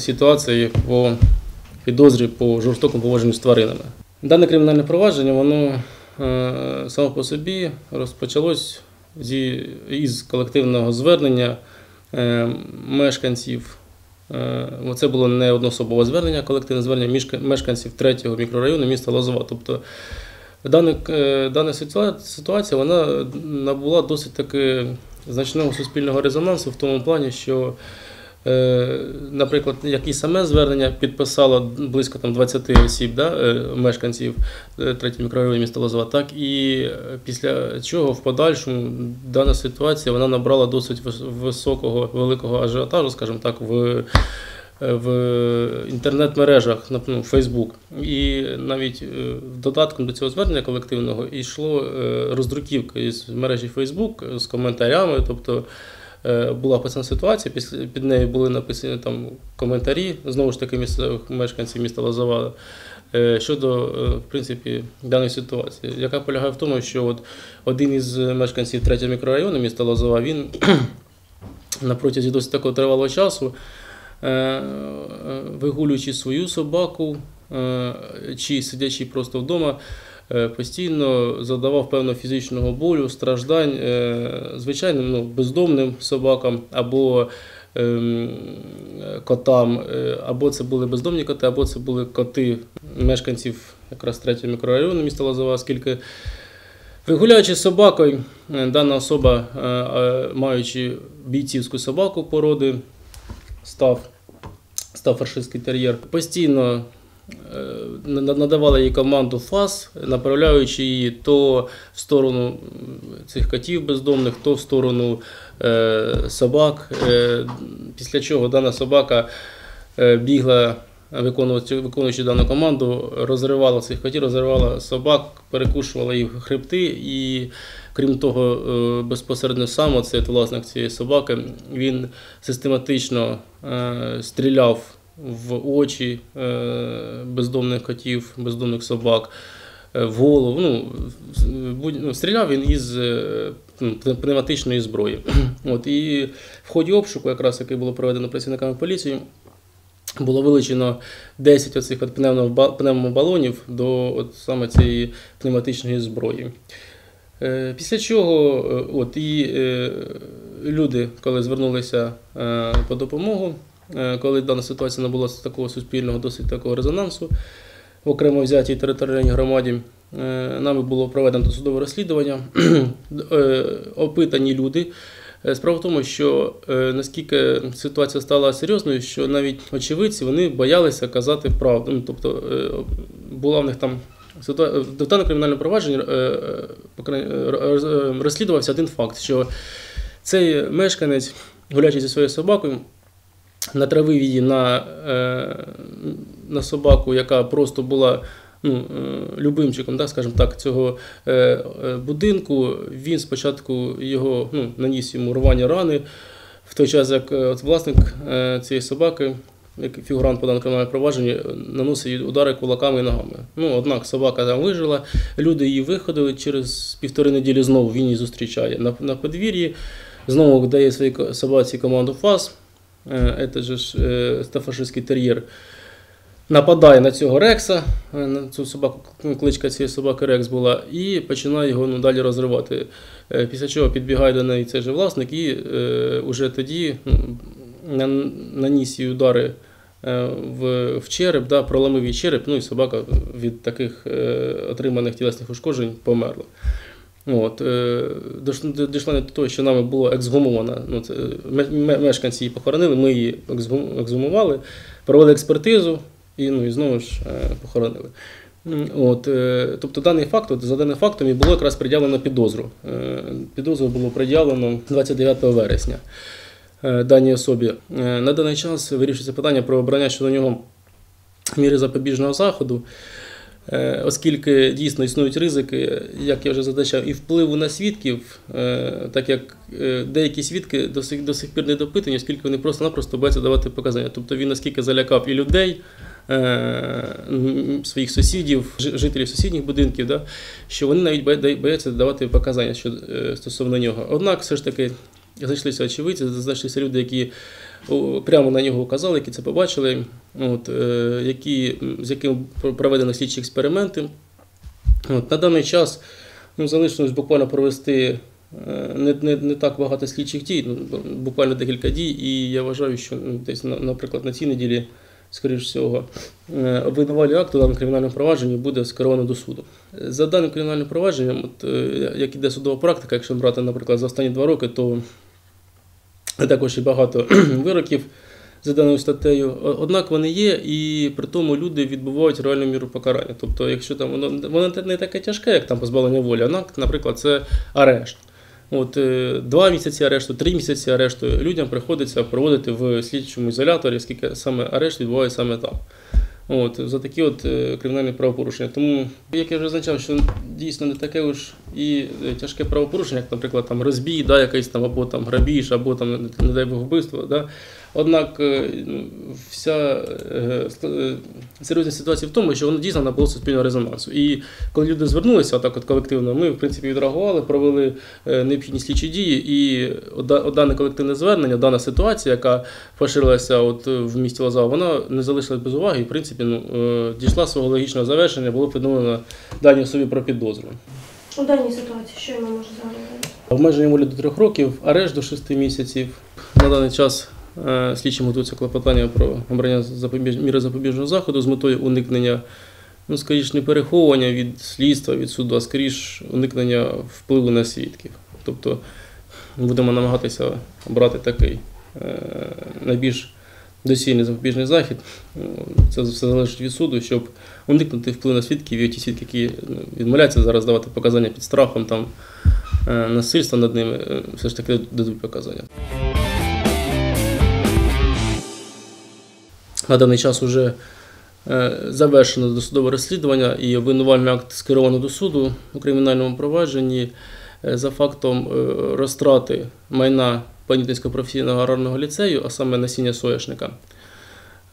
ситуації по підозрі по жорстокому поводженню з тваринами. Дане кримінальне провадження, воно е, само по собі розпочалось із колективного звернення е, мешканців. Е, Це було не одноособове звернення, колективне звернення мешканців третього мікрорайону міста Лозова. Тобто дана, дана ситуація вона набула досить таки значного суспільного резонансу в тому плані, що Наприклад, як і саме звернення підписало близько там 20 осіб, да, е, мешканців е, третього мікрорайону міста Лозова, так і е, після чого в подальшому дана ситуація вона набрала досить високого великого ажіотажу, скажімо так, в, е, в інтернет-мережах, ну, Фейсбук. І навіть е, додатком до цього звернення колективного йшло е, роздруківка із мережі Фейсбук з коментарями, тобто. Е, була описана ситуація, під нею були написані там коментарі знову ж таки місцевих мешканців міста Лозова е, щодо е, в принципі даної ситуації, яка полягає в тому, що от один із мешканців третього мікрорайону міста Лозова він на протязі досить такого тривалого часу, вигулюючи свою собаку чи сидячи просто вдома. Е, Постійно задавав певно фізичного болю, страждань е, звичайним ну, бездомним собакам або ем, котам, е, або це були бездомні коти, або це були коти мешканців якраз третього мікрорайону міста Лозова, оскільки вигуляючи собакою, дана особа, маючи бійцівську собаку породи, став, став фашистський тер'єр, постійно е, на- надавала їй команду ФАС, направляючи її то в сторону цих котів бездомних, то в сторону е, собак. Е, Після чого дана собака бігла, виконуючи, виконуючи дану команду, розривала цих котів, розривала собак, перекушувала їх хребти і. Крім того, безпосередньо сам от власник цієї собаки, він систематично стріляв в очі е, бездомних котів, бездомних собак, е, в голову. Ну, ну, стріляв він із е, ну, пневматичної зброї. От, і в ході обшуку, якраз який було проведено працівниками поліції, було вилучено 10 оцих от пневмо- пневмобалонів до от саме цієї пневматичної зброї. Після чого от, і люди, коли звернулися по допомогу, коли дана ситуація набула такого суспільного, досить такого резонансу в окремо взятій територіальній громаді, е, нами було проведено досудове розслідування. Е, Опитані люди. Е, Справа в тому, що е, наскільки ситуація стала серйозною, що навіть очевидці вони боялися казати правду. Ну, тобто е, була в них там ситуа- в даному кримінальному провадженні е, е, е, е, розслідувався один факт, що цей мешканець, гуляючи зі своєю собакою, натравив її на, е, на собаку, яка просто була ну, е, любимчиком, так, скажімо так, цього е, будинку. Він спочатку його ну, наніс йому рвані рани, в той час як от власник цієї собаки, як фігурант по даному е, наносить удари кулаками і ногами. Ну, однак собака там вижила, люди її виходили через півтори неділі знову він її зустрічає на, на подвір'ї. Знову дає своїй собаці команду ФАС, е, це же е, стафашистський тер'єр. Нападає на цього Рекса, е, на цю собаку, ну, кличка цієї собаки Рекс була, і починає його ну, далі розривати. Після чого підбігає до неї цей же власник, і е, уже тоді ну, наніс їй удари в, в череп, да, проломив їй череп, ну і собака від таких отриманих тілесних ушкоджень померла. От, е, дійшла до того, що нами було ексгумовано. Ну, мешканці її похоронили, ми її ексгум- ексгумували, провели експертизу і, ну, і знову ж е, похоронили. От, е, тобто даний факт, от, за даним фактом і було якраз приділено підозру. Підозру було приділено 29 вересня даній особі. На даний час вирішується питання про обрання щодо нього міри запобіжного заходу. Е, Оскільки дійсно існують ризики, як я вже задачав, і впливу на свідків, е, так як е, деякі свідки до сих, до сих пір не допитані, оскільки вони просто-напросто бояться давати показання. Тобто він наскільки залякав і людей, своїх сусідів, жителів сусідніх будинків, да, що вони навіть бояться давати показання щодо, стосовно нього. Однак, все ж таки, знайшлися очевидці, знайшлися люди, які прямо на нього указали, які це побачили, от, е, які, з яким проведено слідчі експерименти. От, на даний час ну, залишилось буквально провести е, не, не, не так багато слідчих дій, ну, буквально декілька дій, і я вважаю, що ну, десь, наприклад, на цій неділі, скоріш всього, е, обвинувальний акт у даному кримінальному провадженні буде скеровано до суду. За даним кримінальним провадженням, от, як іде судова практика, якщо брати, наприклад, за останні два роки, то також і багато вироків за даною статтею. Однак вони є, і при тому люди відбувають реальну міру покарання. Тобто, якщо там воно, воно не таке тяжке, як там позбавлення волі, однак, наприклад, це арешт. От е, два місяці арешту, три місяці арешту людям приходиться проводити в слідчому ізоляторі, оскільки саме арешт відбувається саме там. От, за такі от е, кримінальні правопорушення. Тому, як я вже зазначав, що дійсно не таке уж і е, тяжке правопорушення, як, наприклад, там розбій, да, якийсь там, або там грабіж, або там, не, не дай Бог, вбивство. Да. Однак е, ну, вся е, е, серйозність ситуації в тому, що воно дійсно набуло суспільного резонансу. І коли люди звернулися так от колективно, ми в принципі відреагували, провели необхідні слідчі дії, і дане колективне звернення, дана ситуація, яка поширилася от в місті Лоза, вона не залишилась без уваги і в принципі ну, дійшла свого логічного завершення, було повідомлено даній особі про підозру. У даній ситуації що йому може загрожувати? Обмеження волі до трьох років, арешт до шести місяців. На даний час слідчим готується клопотання про обрання міри запобіжного заходу з метою уникнення, ну, скоріш, не переховування від слідства, від суду, а скоріш уникнення впливу на свідків. Тобто будемо намагатися обрати такий е, найбільш доцільний запобіжний захід. Це все залежить від суду, щоб уникнути впливу на свідків і ті свідки, які ну, відмовляються зараз давати показання під страхом там, е, насильства над ними, е, все ж таки дадуть показання. На даний час вже завершено досудове розслідування і обвинувальний акт скеровано до суду у кримінальному провадженні е, за фактом е, розтрати майна Панітинського професійного аграрного ліцею, а саме насіння соняшника.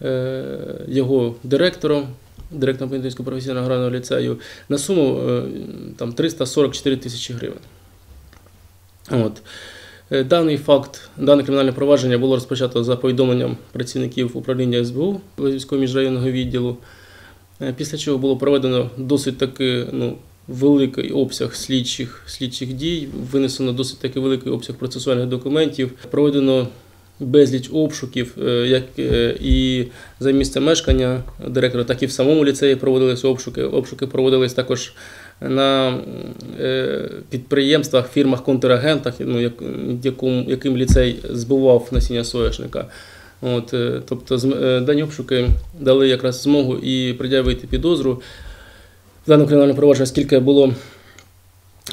Е, Його директором, директором Панітинського професійного аграрного ліцею, на суму е, там, 344 тисячі гривень. От. Е, Даний факт, дане кримінальне провадження було розпочато за повідомленням працівників управління СБУ Лозівського міжрайонного відділу, Е, після чого було проведено досить таки ну, великий обсяг слідчих, слідчих дій, винесено досить таки великий обсяг процесуальних документів, проведено безліч обшуків, е, як і за місцем мешкання директора, так і в самому ліцеї проводились обшуки. Обшуки проводились також на е, підприємствах, фірмах, контрагентах, ну, як, яким, яким ліцей збував насіння соняшника. От, е, тобто е, дані обшуки дали якраз змогу і пред'явити підозру в даному кримінальному провадженні, оскільки було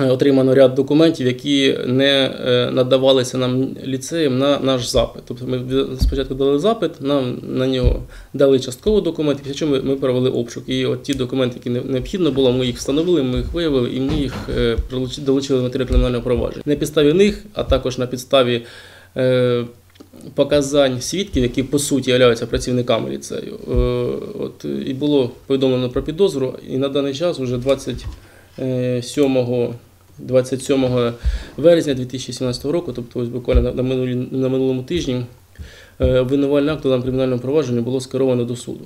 отримано ряд документів, які не е, надавалися нам ліцеєм на наш запит. Тобто ми спочатку дали запит, нам на нього дали частково документи, після чого ми, провели обшук. І от ті документи, які необхідно було, ми їх встановили, ми їх виявили і ми їх е, долучили до матеріалу кримінального провадження. На підставі них, а також на підставі. е, Показань свідків, які по суті являються працівниками ліцею, Е, от і було повідомлено про підозру, і на даний час уже 27 27 вересня 2017 року, тобто ось буквально на, на, минулому тижні, е, обвинувальний акт у даному кримінальному провадженні було скеровано до суду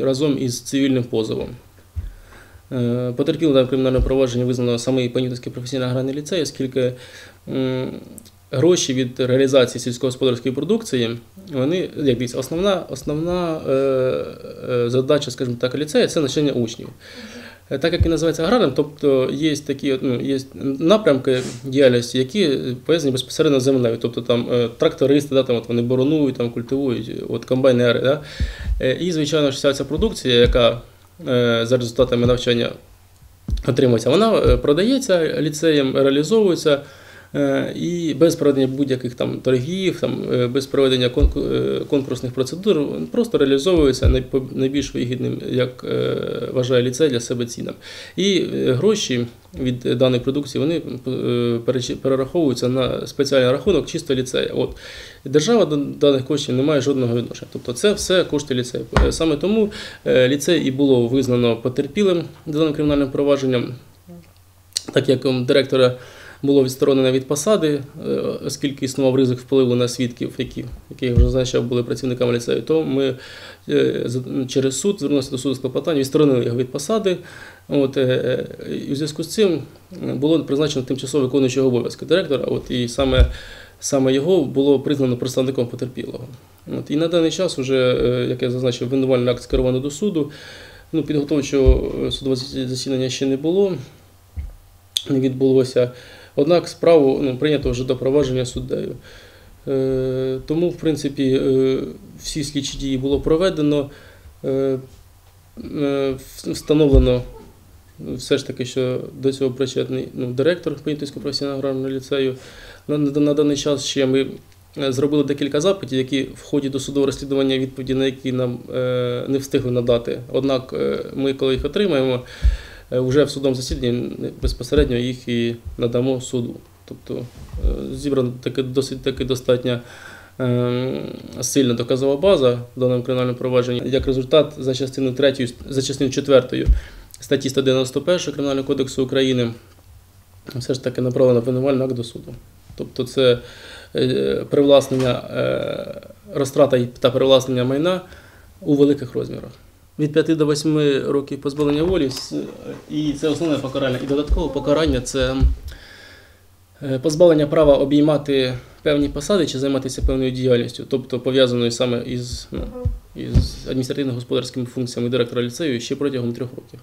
разом із цивільним позовом. Е, Потерпілим даному кримінальному провадженні визнано саме Панютинський професійний аграрний ліцей, оскільки гроші від реалізації сільськогосподарської продукції, вони як дивіться, основна, основна е, е, задача, скажімо так, ліцею це навчання учнів. Е, Так як він називається аграрним, тобто є такі ну, є напрямки діяльності, які пов'язані безпосередньо з землею. Тобто там е, трактористи, да, там, от вони боронують, там, культивують, от, комбайнери. Да? Е, І, звичайно, вся ця продукція, яка за результатами навчання отримується, вона продається ліцеєм, реалізовується. Е, І без проведення будь-яких там торгів, там, е, без проведення е, конкурсних процедур, просто реалізовується найбільш вигідним, як вважає ліцей для себе цінам. І гроші від даної продукції вони перераховуються на спеціальний рахунок чисто ліцею. От. Держава до даних коштів не має жодного відношення. Тобто це все кошти ліцею. Саме тому ліцей і було визнано потерпілим за даним кримінальним провадженням, так як директора було відсторонене від посади, е, оскільки існував ризик впливу на свідків, які, які я вже зазначав, були працівниками ліцею, то ми е, через суд звернулися до суду з клопотанням, відсторонили його від посади. От, е, і у зв'язку з цим було призначено тимчасово виконуючого обов'язки директора. От, і саме, саме його було признано представником потерпілого. От, і на даний час, уже, е, як я зазначив, обвинувальний акт скеровано до суду. Ну, підготовчого судового засідання ще не було, не відбулося. Однак справу ну, прийнято вже до провадження суддею. Е, тому, в принципі, е, всі слідчі дії було проведено. Е, е, встановлено все ж таки, що до цього причетний ну, директор Понятинського професійного аграрного ліцею. На, на, на даний час ще ми е, зробили декілька запитів, які в ході досудового розслідування відповіді на які нам е, не встигли надати. Однак е, ми, коли їх отримаємо, вже в судовому засіданні безпосередньо їх і надамо суду. Тобто е, зібрана таки досить таки достатня е, сильна доказова база в даному кримінальному провадженні. Як результат, за частиною 3, за частиною 4 статті 191 Кримінального кодексу України все ж таки направлено обвинувальний акт до суду. Тобто це е, привласнення, е, розтрата та привласнення майна у великих розмірах. Від 5 до 8 років позбавлення волі, і це основне покарання. І додаткове покарання це е, позбавлення права обіймати певні посади чи займатися певною діяльністю, тобто пов'язаною саме із, ну, із адміністративно-господарськими функціями директора ліцею ще протягом трьох років.